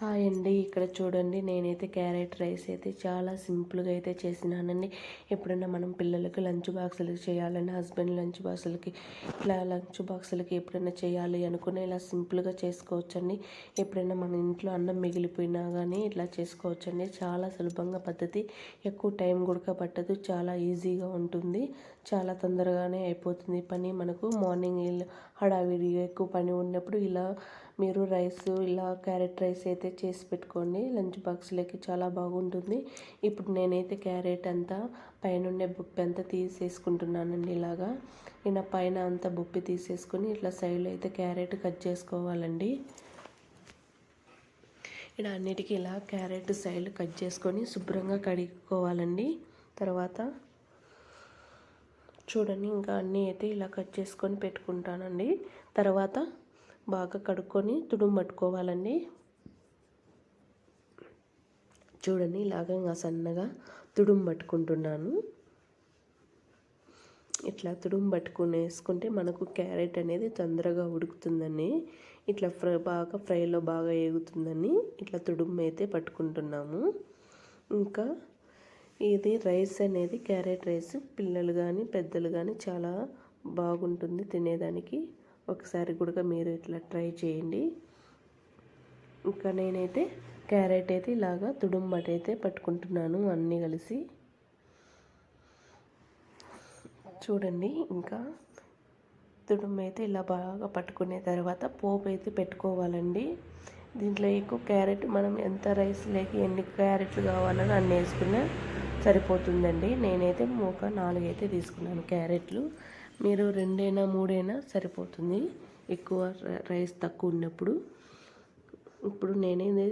Hi అండి. ఇక్కడ చూడండి నేనైతే క్యారెట్ రైస్ అయితే చాలా సింపుల్గా అయితే చేసినానండి. ఎప్పుడైనా మనం పిల్లలకి లంచ్ బాక్సులకి చేయాలని హస్బెండ్ లంచ్ బాక్సులకి ఇట్లా లంచ్ బాక్సులకి ఎప్పుడైనా చేయాలి అనుకుని ఇలా సింపుల్గా చేసుకోవచ్చండి. ఎప్పుడైనా మన ఇంట్లో అన్నం మిగిలిపోయినా కానీ ఇట్లా చేసుకోవచ్చండి. చాలా సులభంగా పద్ధతి. ఎక్కువ టైం కూడా పట్టదు. చాలా ఈజీగా ఉంటుంది. చాలా తొందరగానే అయిపోతుంది పని. మనకు మార్నింగ్ హడావిడిగా ఎక్కువ పని ఉన్నప్పుడు ఇలా మీరు రైస్ ఇలా క్యారెట్ రైస్ అయితే చేసి పెట్టుకోండి. లంచ్ బాక్స్లోకి చాలా బాగుంటుంది. ఇప్పుడు నేనైతే క్యారెట్ అంతా పైన ఉండే బుప్పి అంతా తీసేసుకుంటున్నానండి ఇలాగా. ఇలా పైన అంతా బుప్పి తీసేసుకొని ఇట్లా సైడ్లో అయితే క్యారెట్ కట్ చేసుకోవాలండి. ఇలా అన్నిటికీ ఇలా క్యారెట్ సైడ్ కట్ చేసుకొని శుభ్రంగా కడుక్కోవాలండి. తర్వాత చూడండి ఇంకా అన్నీ అయితే ఇలా కట్ చేసుకొని పెట్టుకుంటానండి. తర్వాత బాగా కడుక్కొని తుడుము పట్టుకోవాలండి. చూడండి ఇలాగ ఇంకా సన్నగా తుడుము పట్టుకుంటున్నాను. ఇట్లా తుడుము పట్టుకుని వేసుకుంటే మనకు క్యారెట్ అనేది తొందరగా ఉడుకుతుందని ఇట్లా ఫ్రై బాగా ఫ్రైలో బాగా ఎగుతుందని ఇట్లా తుడుము అయితే పట్టుకుంటున్నాము. ఇంకా ఇది రైస్ అనేది క్యారెట్ రైస్. పిల్లలు కానీ పెద్దలు కానీ చాలా బాగుంటుంది తినేదానికి. ఒకసారి కూడా మీరు ఇట్లా ట్రై చేయండి. ఇంకా నేనైతే క్యారెట్ అయితే ఇలాగా తుడుంబటైతే అయితే పట్టుకుంటున్నాను అన్నీ కలిసి. చూడండి ఇంకా తుడుము అయితే ఇలా బాగా పట్టుకునే తర్వాత పోపు అయితే పెట్టుకోవాలండి. దీంట్లో ఎక్కువ క్యారెట్ మనం ఎంత రైస్ లేక ఎన్ని క్యారెట్లు కావాలని అన్నీ వేసుకున్నా సరిపోతుందండి. నేనైతే ఒక నాలుగైతే తీసుకున్నాను క్యారెట్లు. మీరు రెండైనా మూడైనా సరిపోతుంది. ఎక్కువ రైస్ తక్కువ ఉన్నప్పుడు. ఇప్పుడు నేనే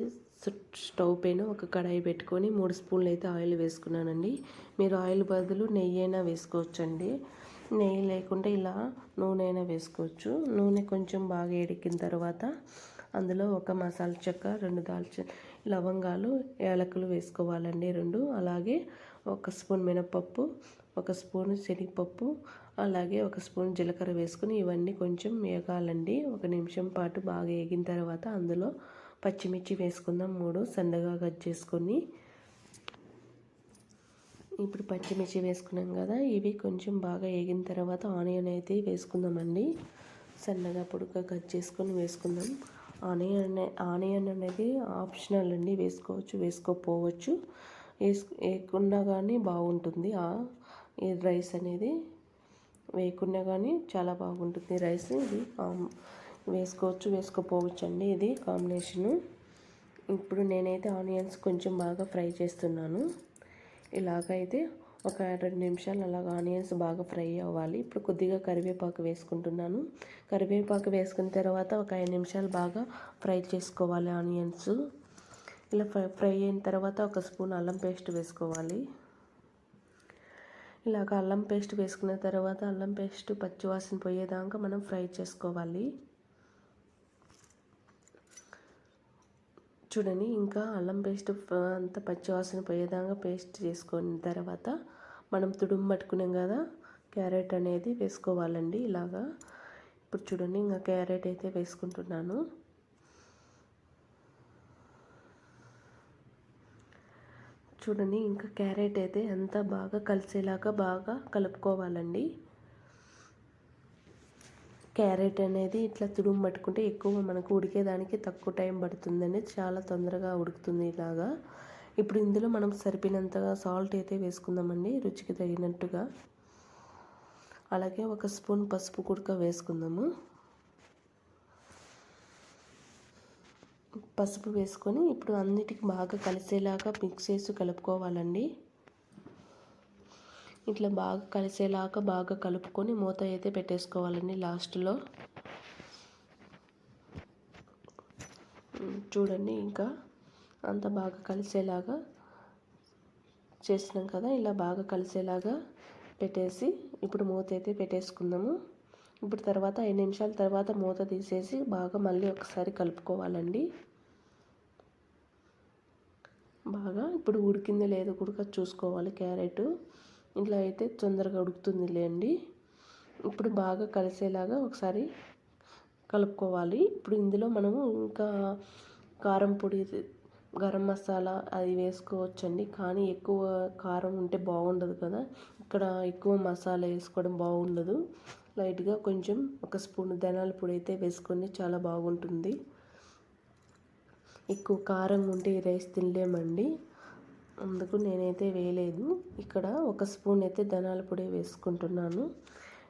స్టవ్ పైన ఒక కడాయి పెట్టుకొని మూడు స్పూన్లు అయితే ఆయిల్ వేసుకున్నానండి. మీరు ఆయిల్ బదులు నెయ్యి అయినా వేసుకోవచ్చండి. నెయ్యి లేకుంటే ఇలా నూనె అయినా వేసుకోవచ్చు. నూనె కొంచెం బాగా ఎడికిన తర్వాత అందులో ఒక మసాలా చెక్క రెండు దాల్చిన లవంగాలు యాలకులు వేసుకోవాలండి రెండు. అలాగే ఒక స్పూన్ మినపప్పు ఒక స్పూన్ శనగపప్పు అలాగే ఒక స్పూన్ జీలకర్ర వేసుకుని ఇవన్నీ కొంచెం వేగాలండి. ఒక నిమిషం పాటు బాగా వేగిన తర్వాత అందులో పచ్చిమిర్చి వేసుకుందాం. మూడు సన్నగా కట్ చేసుకొని ఇప్పుడు పచ్చిమిర్చి వేసుకున్నాం కదా ఇవి కొంచెం బాగా వేగిన తర్వాత ఆనియన్ అయితే వేసుకుందామండి. సన్నగా పొడుగ్గా కట్ చేసుకొని వేసుకుందాం. ఆనియన్ ఆనియన్ అనేది ఆప్షనల్ అండి. వేసుకోవచ్చు వేసుకోకపోవచ్చు. వేసుకు వేయకుండా కానీ బాగుంటుంది. ఈ రైస్ అనేది వేయకుండా కానీ చాలా బాగుంటుంది రైస్. ఇది వేసుకోవచ్చు వేసుకోపోవచ్చు అండి ఇది కాంబినేషను. ఇప్పుడు నేనైతే ఆనియన్స్ కొంచెం బాగా ఫ్రై చేస్తున్నాను. ఇలాగైతే ఒక రెండు నిమిషాలు అలాగ ఆనియన్స్ బాగా ఫ్రై అవ్వాలి. ఇప్పుడు కొద్దిగా కరివేపాకు వేసుకుంటున్నాను. కరివేపాకు వేసుకున్న తర్వాత ఒక ఐదు నిమిషాలు బాగా ఫ్రై చేసుకోవాలి ఆనియన్స్. ఇలా ఫ్రై ఫ్రై అయిన తర్వాత ఒక స్పూన్ అల్లం పేస్ట్ వేసుకోవాలి. ఇలాగ అల్లం పేస్ట్ వేసుకున్న తర్వాత అల్లం పేస్ట్ పచ్చివాసన పోయేదాకా మనం ఫ్రై చేసుకోవాలి. చూడండి ఇంకా అల్లం పేస్ట్ అంత పచ్చివాసన పోయేదాకా పేస్ట్ చేసుకున్న తర్వాత మనం తుడుము పట్టుకున్నాం కదా క్యారెట్ అనేది వేసుకోవాలండి ఇలాగా. ఇప్పుడు చూడండి ఇంకా క్యారెట్ అయితే వేసుకుంటున్నాను. చూడండి ఇంకా క్యారెట్ అయితే ఎంత బాగా కలిసేలాగా బాగా కలుపుకోవాలండి. క్యారెట్ అనేది ఇట్లా తుడుము పట్టుకుంటే ఎక్కువ మనకు ఉడికేదానికి తక్కువ టైం పడుతుందని చాలా తొందరగా ఉడుకుతుంది ఇలాగా. ఇప్పుడు ఇందులో మనం సరిపోయినంతగా సాల్ట్ అయితే వేసుకుందామండి రుచికి తగినట్టుగా. అలాగే ఒక స్పూన్ పసుపు కుడక వేసుకుందాము. పసుపు వేసుకొని ఇప్పుడు అన్నిటికి బాగా కలిసేలాగా మిక్స్ చేసి కలుపుకోవాలండి. ఇట్లా బాగా కలిసేలాగా బాగా కలుపుకొని మూత అయితే పెట్టేసుకోవాలండి లాస్ట్లో. చూడండి ఇంకా అంత బాగా కలిసేలాగా చేసినాం కదా ఇలా బాగా కలిసేలాగా పెట్టేసి ఇప్పుడు మూత అయితే పెట్టేసుకుందాము. ఇప్పుడు తర్వాత ఐదు నిమిషాల తర్వాత మూత తీసేసి బాగా మళ్ళీ ఒకసారి కలుపుకోవాలండి. బాగా ఇప్పుడు ఉడికింది లేదు కూడా చూసుకోవాలి క్యారెట్. ఇలా అయితే తొందరగా ఉడుకుతుంది లేండి ఇప్పుడు బాగా కలిసేలాగా ఒకసారి కలుపుకోవాలి. ఇప్పుడు ఇందులో మనము ఇంకా కారం పొడి గరం మసాలా అది వేసుకోవచ్చండి. కానీ ఎక్కువ కారం ఉంటే బాగుండదు కదా. ఇక్కడ ఎక్కువ మసాలా వేసుకోవడం బాగుండదు. లైట్గా కొంచెం ఒక స్పూన్ ధనాల పొడి అయితే వేసుకొని చాలా బాగుంటుంది. ఎక్కువ కారం ఉంటే ఈ రైస్ తినలేమండి. అందుకు నేనైతే వేయలేదు. ఇక్కడ ఒక స్పూన్ అయితే ధనాల పొడి వేసుకుంటున్నాను.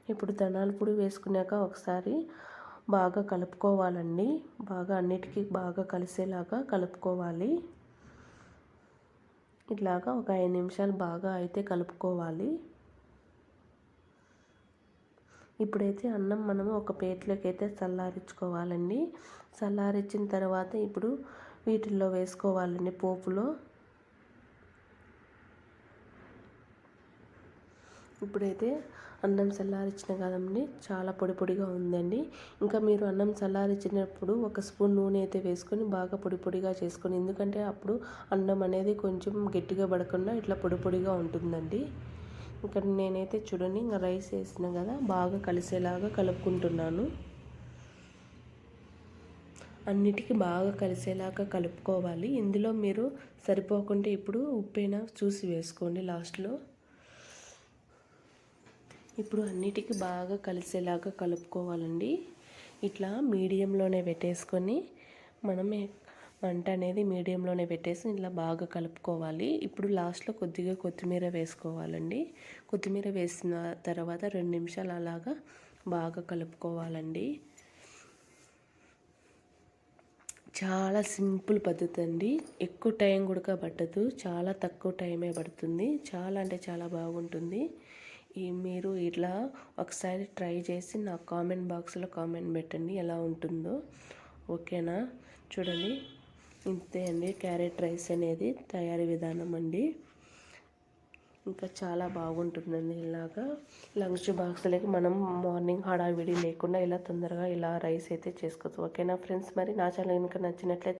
ఇప్పుడు ధనాల పొడి వేసుకున్నాక ఒకసారి బాగా కలుపుకోవాలండి. బాగా అన్నిటికీ బాగా కలిసేలాగా కలుపుకోవాలి. ఇట్లాగా ఒక ఐదు నిమిషాలు బాగా అయితే కలుపుకోవాలి. ఇప్పుడైతే అన్నం మనము ఒక ప్లేట్లోకి అయితే చల్లారించుకోవాలండి. చల్లారించిన తర్వాత ఇప్పుడు వీటిల్లో వేసుకోవాలండి పోపులో. ఇప్పుడైతే అన్నం చల్లారించిన కదండి చాలా పొడి పొడిగా ఉందండి. ఇంకా మీరు అన్నం చల్లారించినప్పుడు ఒక స్పూన్ నూనె అయితే వేసుకొని బాగా పొడి పొడిగా చేసుకొని ఎందుకంటే అప్పుడు అన్నం అనేది కొంచెం గట్టిగా పడకుండా ఇట్లా పొడి పొడిగా ఉంటుందండి. ఇక్కడ నేనైతే చూడండి ఇంకా రైస్ వేసిన కదా బాగా కలిసేలాగా కలుపుకుంటున్నాను. అన్నిటికీ బాగా కలిసేలాగా కలుపుకోవాలి. ఇందులో మీరు సరిపోకుంటే ఇప్పుడు ఉప్పైనా చూసి వేసుకోండి లాస్ట్లో. ఇప్పుడు అన్నిటికీ బాగా కలిసేలాగా కలుపుకోవాలండి. ఇట్లా మీడియంలోనే పెట్టేసుకొని మనమే మంట అనేది మీడియంలోనే పెట్టేసి ఇట్లా బాగా కలుపుకోవాలి. ఇప్పుడు లాస్ట్లో కొద్దిగా కొత్తిమీర వేసుకోవాలండి. కొత్తిమీర వేసిన తర్వాత రెండు నిమిషాలు అలాగా బాగా కలుపుకోవాలండి. చాలా సింపుల్ పద్ధతి అండి. ఎక్కువ టైం కూడా పట్టదు. చాలా తక్కువ టైమే పడుతుంది. చాలా అంటే చాలా బాగుంటుంది. ఈ మీరు ఇట్లా ఒకసారి ట్రై చేసి నా కామెంట్ బాక్స్లో కామెంట్ పెట్టండి ఎలా ఉంటుందో. ఓకేనా? చూడండి. ఇంతే అండి. క్యారెట్ రైస్ అనేది తయారీ విధానం అండి. ఇంకా చాలా బాగుంటుందండి ఇలాగా. లంచ్ బాక్స్లకి మనం మార్నింగ్ హడావిడి లేకుండా ఇలా తొందరగా ఇలా రైస్ అయితే చేసుకోవచ్చు. ఓకేనా ఫ్రెండ్స్? మరి నా ఛానల్ కనుక నచ్చినట్లయితే